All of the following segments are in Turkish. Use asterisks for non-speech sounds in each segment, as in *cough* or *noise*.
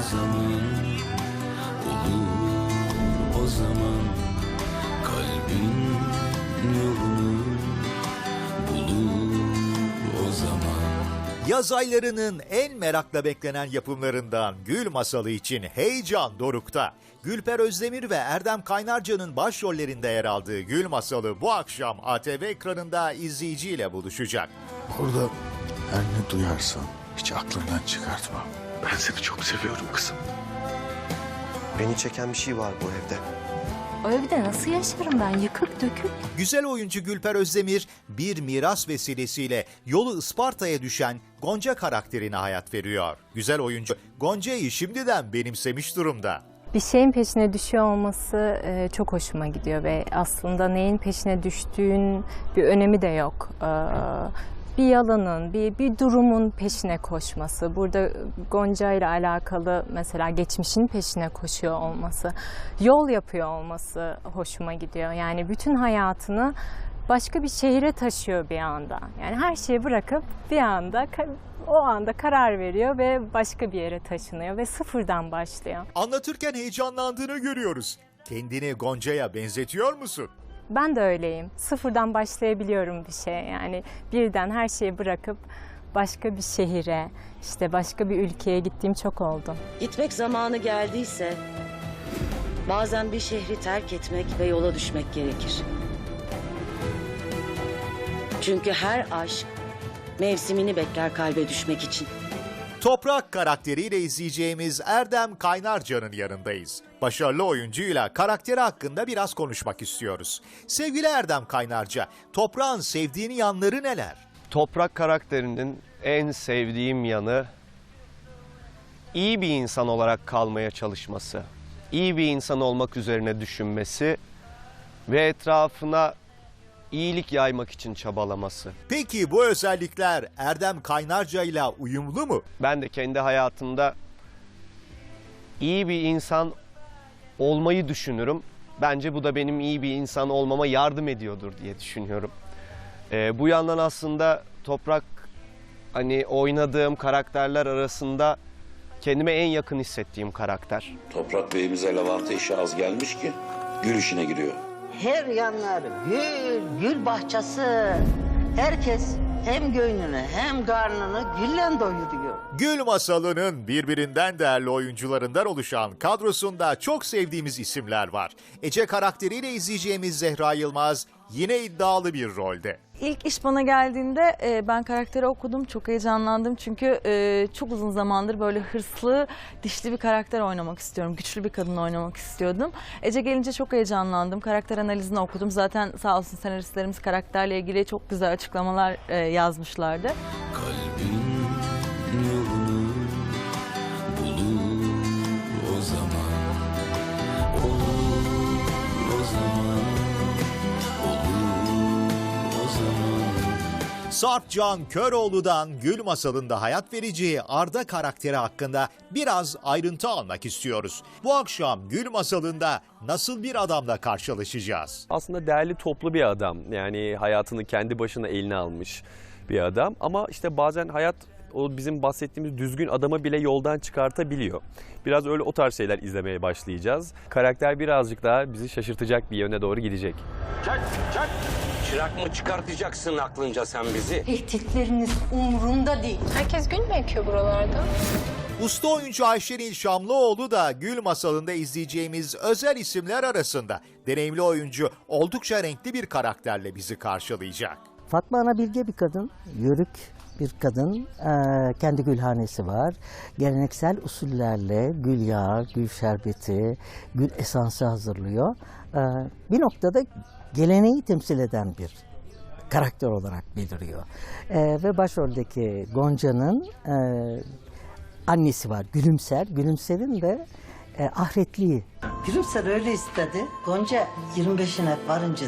zaman Olur o zaman Kalbin yolunu Bulur o zaman Yaz aylarının en merakla beklenen yapımlarından Gül Masalı için heyecan dorukta. Gülper Özdemir ve Erdem Kaynarca'nın başrollerinde yer aldığı Gül Masalı bu akşam ATV ekranında izleyiciyle buluşacak. Orada her ne duyarsan hiç aklından çıkartma. Ben seni çok seviyorum kızım. Beni çeken bir şey var bu evde. O evde nasıl yaşarım ben yıkık dökük? Güzel oyuncu Gülper Özdemir bir miras vesilesiyle yolu Isparta'ya düşen Gonca karakterine hayat veriyor. Güzel oyuncu Gonca'yı şimdiden benimsemiş durumda. Bir şeyin peşine düşüyor olması e, çok hoşuma gidiyor ve aslında neyin peşine düştüğün bir önemi de yok. Ee, bir yalanın, bir, bir durumun peşine koşması. Burada Gonca ile alakalı mesela geçmişin peşine koşuyor olması, yol yapıyor olması hoşuma gidiyor. Yani bütün hayatını başka bir şehire taşıyor bir anda. Yani her şeyi bırakıp bir anda o anda karar veriyor ve başka bir yere taşınıyor ve sıfırdan başlıyor. Anlatırken heyecanlandığını görüyoruz. Kendini Gonca'ya benzetiyor musun? Ben de öyleyim. Sıfırdan başlayabiliyorum bir şey. Yani birden her şeyi bırakıp başka bir şehire, işte başka bir ülkeye gittiğim çok oldu. Gitmek zamanı geldiyse bazen bir şehri terk etmek ve yola düşmek gerekir. Çünkü her aşk mevsimini bekler kalbe düşmek için. Toprak karakteriyle izleyeceğimiz Erdem Kaynarca'nın yanındayız. Başarılı oyuncuyla karakteri hakkında biraz konuşmak istiyoruz. Sevgili Erdem Kaynarca, Toprağın sevdiğini yanları neler? Toprak karakterinin en sevdiğim yanı iyi bir insan olarak kalmaya çalışması. iyi bir insan olmak üzerine düşünmesi ve etrafına iyilik yaymak için çabalaması. Peki bu özellikler Erdem Kaynarca ile uyumlu mu? Ben de kendi hayatımda iyi bir insan olmayı düşünürüm. Bence bu da benim iyi bir insan olmama yardım ediyordur diye düşünüyorum. Ee, bu yandan aslında Toprak hani oynadığım karakterler arasında kendime en yakın hissettiğim karakter. Toprak Bey'imize lavanta işi az gelmiş ki gül işine giriyor. Her yanları gül, gül bahçesi. Herkes hem gönlünü hem karnını gülle doyuruyor. Gül Masalı'nın birbirinden değerli oyuncularından oluşan kadrosunda çok sevdiğimiz isimler var. Ece karakteriyle izleyeceğimiz Zehra Yılmaz yine iddialı bir rolde. İlk iş bana geldiğinde e, ben karakteri okudum. Çok heyecanlandım çünkü e, çok uzun zamandır böyle hırslı, dişli bir karakter oynamak istiyorum. Güçlü bir kadın oynamak istiyordum. Ece gelince çok heyecanlandım. Karakter analizini okudum. Zaten sağ olsun senaristlerimiz karakterle ilgili çok güzel açıklamalar e, yazmışlardı. Sarp Can Köroğlu'dan Gül Masalı'nda hayat vereceği Arda karakteri hakkında biraz ayrıntı almak istiyoruz. Bu akşam Gül Masalı'nda nasıl bir adamla karşılaşacağız? aslında değerli toplu bir adam. Yani hayatını kendi başına eline almış bir adam. Ama işte bazen hayat o bizim bahsettiğimiz düzgün adamı bile yoldan çıkartabiliyor. Biraz öyle o tarz şeyler izlemeye başlayacağız. Karakter birazcık daha bizi şaşırtacak bir yöne doğru gidecek. Çak çak. Çırak mı çıkartacaksın aklınca sen bizi? Tehditleriniz umurumda değil. Herkes gün mü ekiyor buralarda? Usta oyuncu Ayşenil Şamlıoğlu da Gül Masalı'nda izleyeceğimiz özel isimler arasında. Deneyimli oyuncu oldukça renkli bir karakterle bizi karşılayacak. Fatma Ana bilge bir kadın, yörük bir kadın. Ee, kendi gülhanesi var. Geleneksel usullerle gül yağı, gül şerbeti, gül esansı hazırlıyor. Ee, bir noktada geleneği temsil eden bir karakter olarak beliriyor. Ee, ve başroldeki Gonca'nın e, annesi var Gülümser. Gülümser'in de e, ahretliği. Gülümser öyle istedi. Gonca 25'ine varınca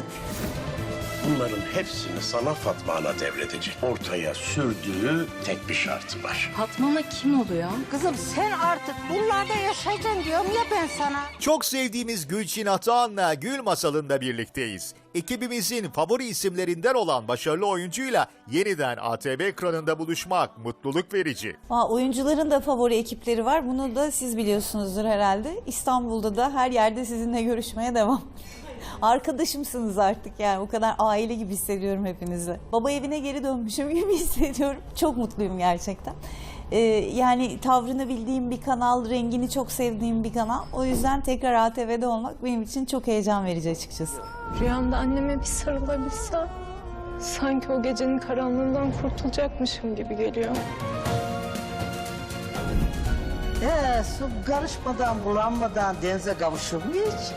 Bunların hepsini sana Fatma Ana devredecek. Ortaya sürdüğü tek bir şartı var. Fatma Ana kim oluyor? Kızım sen artık bunlarda yaşayacaksın diyorum ya ben sana. Çok sevdiğimiz Gülçin Atahan'la Gül Masalı'nda birlikteyiz. Ekibimizin favori isimlerinden olan başarılı oyuncuyla yeniden ATV ekranında buluşmak mutluluk verici. Aa, oyuncuların da favori ekipleri var. Bunu da siz biliyorsunuzdur herhalde. İstanbul'da da her yerde sizinle görüşmeye devam. Arkadaşımsınız artık yani o kadar aile gibi hissediyorum hepinizi. Baba evine geri dönmüşüm *laughs* gibi hissediyorum. Çok mutluyum gerçekten. Ee, yani tavrını bildiğim bir kanal, rengini çok sevdiğim bir kanal. O yüzden tekrar ATV'de olmak benim için çok heyecan verici açıkçası. Rüyamda anneme bir sarılabilsem sanki o gecenin karanlığından kurtulacakmışım gibi geliyor. Ee, su karışmadan bulanmadan denize kavuşur mu hiç?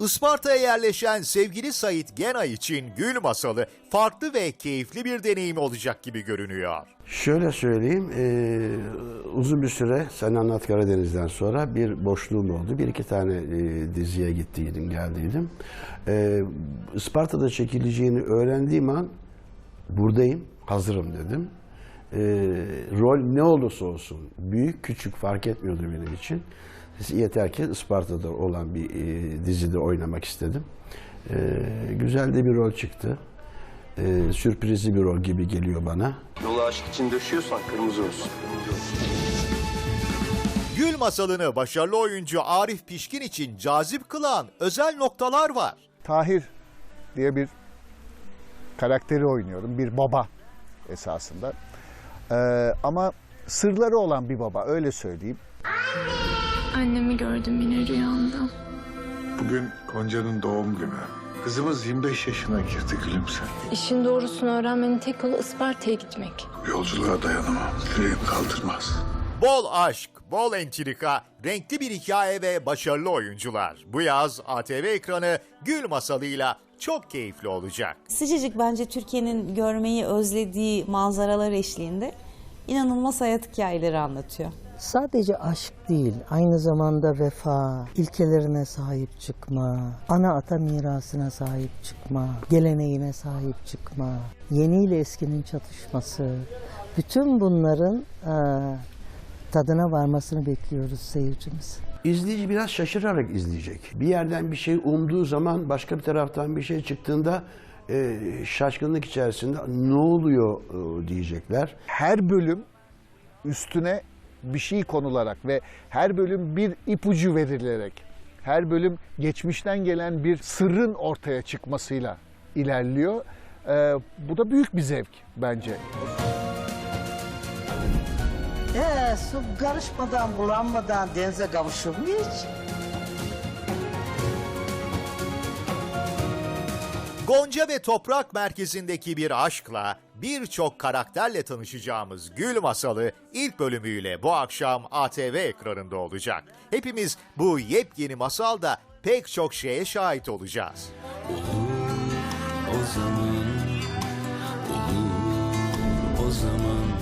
Isparta'ya yerleşen sevgili Sait Genay için Gül Masalı farklı ve keyifli bir deneyim olacak gibi görünüyor. Şöyle söyleyeyim, eee, uzun bir süre Sen Anlat Karadeniz'den sonra bir boşluğum oldu. Bir iki tane eee, diziye gittiydim, geldiydim. Eee Isparta'da çekileceğini öğrendiğim an buradayım, hazırım dedim. Eee, rol ne olursa olsun, büyük küçük fark etmiyordu benim için. Yeter ki Isparta'da olan bir eee, dizide oynamak istedim. Eee, güzel de bir rol çıktı. Eee sürprizli bir rol gibi geliyor bana. Yolu aşk için döşüyorsan kırmızı olsun. Gül Masalı'nı başarılı oyuncu Arif Pişkin için cazip kılan özel noktalar var. Tahir diye bir karakteri oynuyorum. Bir baba esasında. Ee, ama sırları olan bir baba öyle söyleyeyim. Annemi gördüm yine rüyamda. Bugün Gonca'nın doğum günü. Kızımız 25 yaşına girdi gülümse. İşin doğrusunu öğrenmenin tek yolu Isparta'ya gitmek. Yolculuğa dayanamam. Yüreğim kaldırmaz. Bol aşk, bol entrika, renkli bir hikaye ve başarılı oyuncular. Bu yaz ATV ekranı Gül Masalı'yla çok keyifli olacak. Sıcacık bence Türkiye'nin görmeyi özlediği manzaralar eşliğinde inanılmaz hayat hikayeleri anlatıyor. Sadece aşk değil, aynı zamanda vefa, ilkelerine sahip çıkma, ana ata mirasına sahip çıkma, geleneğine sahip çıkma, yeni ile eskinin çatışması, bütün bunların eee, tadına varmasını bekliyoruz seyircimiz. İzleyici biraz şaşırarak izleyecek. Bir yerden bir şey umduğu zaman başka bir taraftan bir şey çıktığında e, şaşkınlık içerisinde ne oluyor e, diyecekler. Her bölüm üstüne bir şey konularak ve her bölüm bir ipucu verilerek, her bölüm geçmişten gelen bir sırrın ortaya çıkmasıyla ilerliyor. Ee, bu da büyük bir zevk bence. Ee, su karışmadan bulanmadan denize kavuşur mu hiç? Gonca ve Toprak merkezindeki bir aşkla birçok karakterle tanışacağımız Gül Masalı ilk bölümüyle bu akşam ATV ekranında olacak. Hepimiz bu yepyeni masalda pek çok şeye şahit olacağız. O zaman olur o zaman